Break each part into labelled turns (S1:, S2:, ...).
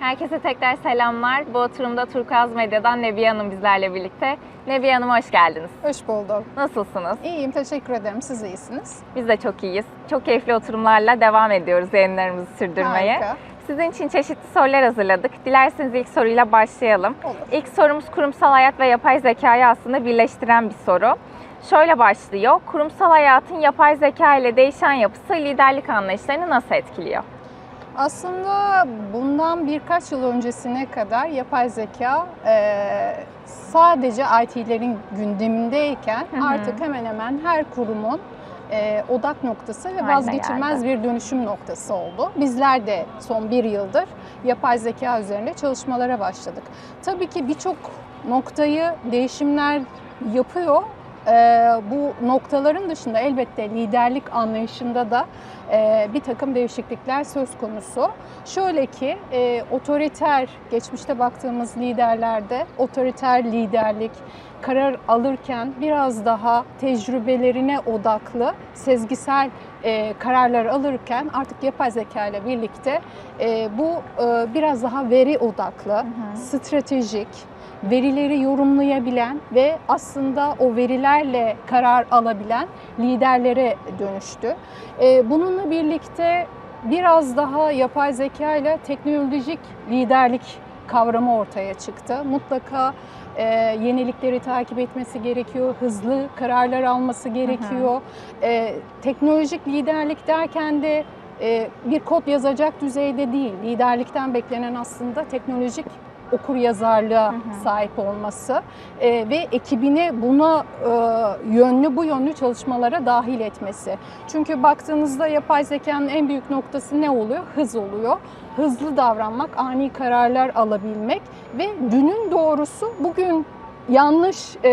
S1: Herkese tekrar selamlar. Bu oturumda Turkuaz Medya'dan Nebiye Hanım bizlerle birlikte. Nebiye Hanım hoş geldiniz.
S2: Hoş bulduk.
S1: Nasılsınız?
S2: İyiyim, teşekkür ederim. Siz iyisiniz.
S1: Biz de çok iyiyiz. Çok keyifli oturumlarla devam ediyoruz yayınlarımızı sürdürmeye.
S2: Harika.
S1: Sizin için çeşitli sorular hazırladık. Dilerseniz ilk soruyla başlayalım.
S2: Olur.
S1: İlk sorumuz kurumsal hayat ve yapay zekayı aslında birleştiren bir soru. Şöyle başlıyor. Kurumsal hayatın yapay zeka ile değişen yapısı liderlik anlayışlarını nasıl etkiliyor?
S2: Aslında bundan birkaç yıl öncesine kadar yapay zeka e, sadece IT'lerin gündemindeyken
S1: Hı hı.
S2: artık hemen hemen her kurumun e, odak noktası ve
S1: Haline
S2: vazgeçilmez bir dönüşüm noktası oldu. Bizler de son bir yıldır yapay zeka üzerinde çalışmalara başladık. Tabii ki birçok noktayı değişimler yapıyor. E, bu noktaların dışında elbette liderlik anlayışında da e, bir takım değişiklikler söz konusu. Şöyle ki e, otoriter, geçmişte baktığımız liderlerde otoriter liderlik, karar alırken biraz daha tecrübelerine odaklı, sezgisel e, kararlar alırken artık yapay zeka ile birlikte e, bu e, biraz daha veri odaklı, stratejik, verileri yorumlayabilen ve aslında o verilerle karar alabilen liderlere dönüştü. Ee, Bununla birlikte biraz daha yapay zeka ile teknolojik liderlik kavramı ortaya çıktı. Mutlaka e, yenilikleri takip etmesi gerekiyor, hızlı kararlar alması gerekiyor. E, teknolojik liderlik derken de e, bir kod yazacak düzeyde değil, liderlikten beklenen aslında teknolojik okur yazarlığa sahip olması e, ve ekibini buna e, yönlü bu yönlü çalışmalara dahil etmesi. Çünkü baktığınızda yapay zekanın en büyük noktası ne oluyor? Hız oluyor. Hızlı davranmak, ani kararlar alabilmek ve dünün doğrusu bugün yanlış e,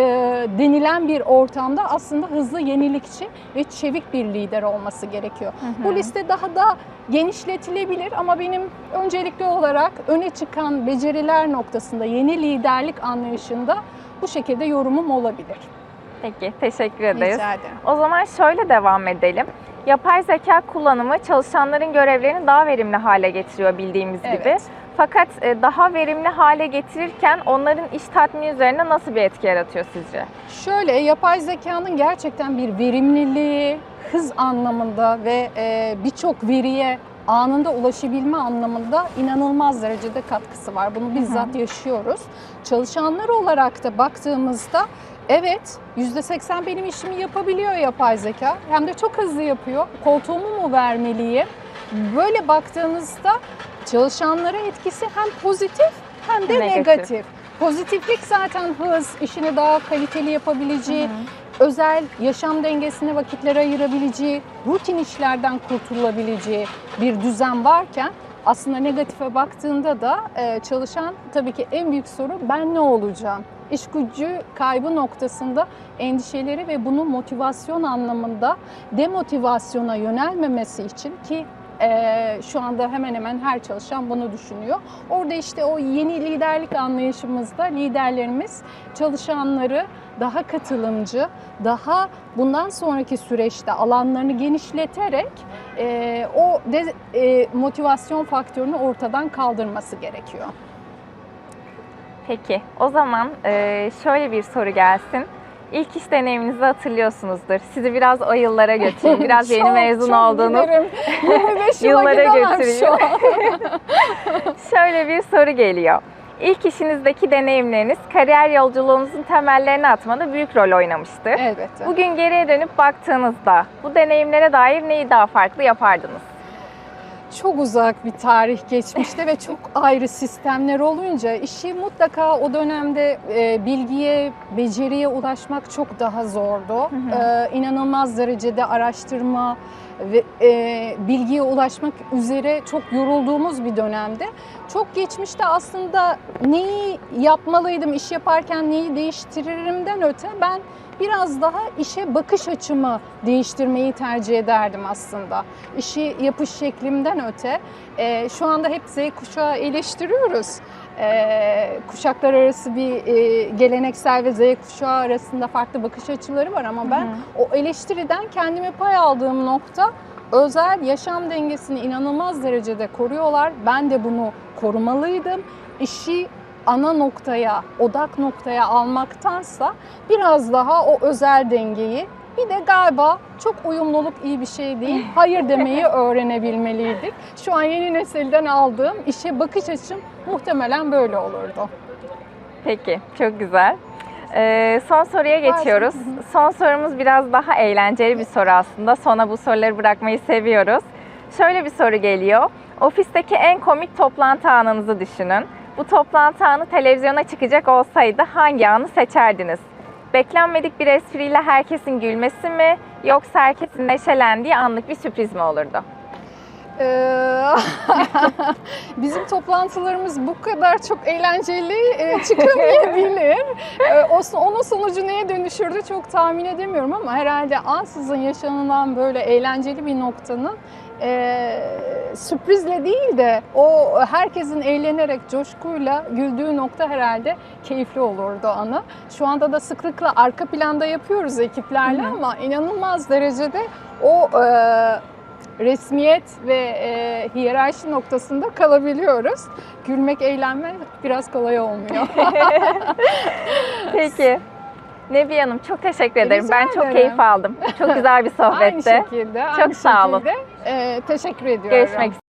S2: denilen bir ortamda aslında hızlı yenilikçi ve çevik bir lider olması gerekiyor. Bu liste daha da genişletilebilir ama benim öncelikli olarak öne çıkan beceriler noktasında yeni liderlik anlayışında bu şekilde yorumum olabilir.
S1: Peki, teşekkür ederiz.
S2: Rica ederim.
S1: O zaman şöyle devam edelim. Yapay zeka kullanımı çalışanların görevlerini daha verimli hale getiriyor bildiğimiz gibi. Fakat e, daha verimli hale getirirken onların iş tatmini üzerine nasıl bir etki yaratıyor sizce?
S2: Şöyle yapay zekanın gerçekten bir verimliliği, hız anlamında ve e, birçok veriye anında ulaşabilme anlamında inanılmaz derecede katkısı var. Bunu bizzat yaşıyoruz. Çalışanlar olarak da baktığımızda evet %80 benim işimi yapabiliyor yapay zeka. Hem de çok hızlı yapıyor. Koltuğumu mu vermeliyim? Böyle baktığınızda çalışanlara etkisi hem pozitif hem de
S1: Negatif.
S2: negatif. Pozitiflik zaten hız, işini daha kaliteli yapabileceği, özel yaşam dengesine vakitler ayırabileceği, rutin işlerden kurtulabileceği bir düzen varken aslında negatife baktığında da e, çalışan tabii ki en büyük soru ben ne olacağım? İş gücü kaybı noktasında endişeleri ve bunu motivasyon anlamında demotivasyona yönelmemesi için ki ee, şu anda hemen hemen her çalışan bunu düşünüyor. Orada işte o yeni liderlik anlayışımızda liderlerimiz çalışanları daha katılımcı, daha bundan sonraki süreçte alanlarını genişleterek e, o de, e, motivasyon faktörünü ortadan kaldırması gerekiyor.
S1: Peki, o zaman e, şöyle bir soru gelsin. İlk iş deneyiminizi hatırlıyorsunuzdur. Sizi biraz o yıllara götüreyim. Biraz yeni
S2: Çok,
S1: mezun
S2: çok
S1: olduğunuz
S2: giderim. 25 yıla
S1: Yıllara
S2: şu an.
S1: Şöyle bir soru geliyor. İlk işinizdeki deneyimleriniz kariyer yolculuğunuzun temellerini atmada büyük rol oynamıştır.
S2: Elbette.
S1: Bugün geriye dönüp baktığınızda bu deneyimlere dair neyi daha farklı yapardınız?
S2: Çok uzak bir tarih geçmişte ve çok ayrı sistemler olunca işi mutlaka o dönemde e, bilgiye, beceriye ulaşmak çok daha zordu. E, inanılmaz derecede araştırma ve e, bilgiye ulaşmak üzere çok yorulduğumuz bir dönemde. Çok geçmişte aslında neyi yapmalıydım, iş yaparken neyi değiştiririmden öte ben biraz daha işe bakış açımı değiştirmeyi tercih ederdim aslında. İşi yapış şeklimden öte. e, şu anda hep Z kuşağı eleştiriyoruz. E, kuşaklar arası bir e, geleneksel ve Z kuşağı arasında farklı bakış açıları var ama ben o eleştiriden kendime pay aldığım nokta özel yaşam dengesini inanılmaz derecede koruyorlar. Ben de bunu korumalıydım. İşi ana noktaya, odak noktaya almaktansa biraz daha o özel dengeyi bir de galiba çok uyumluluk iyi bir şey değil. Hayır demeyi öğrenebilmeliydik. Şu an yeni nesilden aldığım işe bakış açım muhtemelen böyle olurdu.
S1: Peki, çok güzel. Ee, son soruya geçiyoruz. Son sorumuz biraz daha eğlenceli bir soru aslında. Sona bu soruları bırakmayı seviyoruz. Şöyle bir soru geliyor. Ofisteki en komik toplantı anınızı düşünün. Bu toplantı anı televizyona çıkacak olsaydı hangi anı seçerdiniz? Beklenmedik bir espriyle herkesin gülmesi mi yoksa herkesin neşelendiği anlık bir sürpriz mi olurdu?
S2: Ee, Bizim toplantılarımız bu kadar çok eğlenceli e, çıkamayabilir. Ee, o- Onun sonucu neye dönüşürdü çok tahmin edemiyorum ama herhalde ansızın yaşanılan böyle eğlenceli bir noktanın e, sürprizle değil de o herkesin eğlenerek, coşkuyla güldüğü nokta herhalde keyifli olurdu anı. Şu anda da sıklıkla arka planda yapıyoruz ekiplerle ama inanılmaz derecede o e, resmiyet ve e, hiyerarşi noktasında kalabiliyoruz. Gülmek, eğlenmek biraz kolay olmuyor.
S1: Peki. Nebiye Hanım çok teşekkür ederim.
S2: Rica
S1: ben çok
S2: ederim.
S1: keyif aldım. Çok güzel bir
S2: aynı
S1: sohbetti.
S2: şekilde, aynı
S1: Çok sağ olun.
S2: şekilde. E, teşekkür ediyorum.
S1: Görüşmek